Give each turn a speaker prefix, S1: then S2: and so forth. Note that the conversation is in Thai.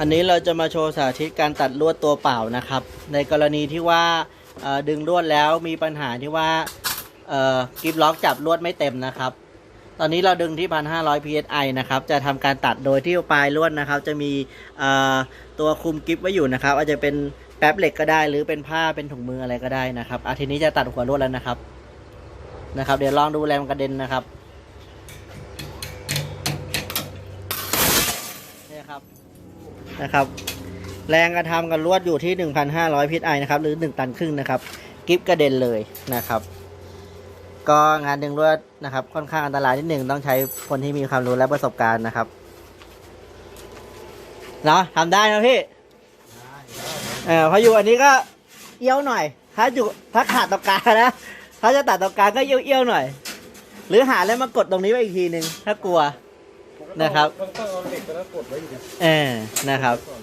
S1: อันนี้เราจะมาโชว์สาธิตการตัดลวดตัวเปล่านะครับ ในกรณีที่ว่าดึงลวดแล้วมีปัญหาที่ว่ากิฟล็อกจับลวดไม่เต็มนะครับ ตอนนี้เราดึงที่ 1,500 psi นะครับ จะทำการตัดโดยที่ปลายลวดนะครับ จะมีตัวคุมกิฟไว้อยู่นะครับ อาจจะเป็นแป๊บเหล็กก็ได้ หรือเป็นผ้าเป็นถุงมืออะไรก็ได้นะครับอาทีนี้จะตัดหัวลวดแล้วนะครับนะครับ เดี๋ยวลองดูแรงกระเด็นนะครับนี่ครับ นะครับ แรงกระทำกับลวดอยู่ที่ 1,500 พิษไอนะครับ หรือ 1 ตันครึ่งนะครับ กิฟกระเด็นเลยนะครับ ก็งานดึงลวดนะครับ ค่อนข้างอันตรายนิดหนึ่งต้องใช้คนที่มีความรู้และประสบการณ์นะครับเนาะทำได้นะพี่เออพออยู่อันนี้ก็เอี้ยวหน่อย ถ้าอยู่ถ้าขาดตรงกลางนะถ้าจะตัดตรงกลางก็เอี้ยวเอี้ยวๆหน่อย หรือหาแล้วมากดตรงนี้ไว้อีกทีหนึ่งถ้ากลัว นะครับ
S2: ต้องต้องเอาเหล็กไปแล้วกดไว้อีกนะ
S1: เออนะครับ
S2: ก่อน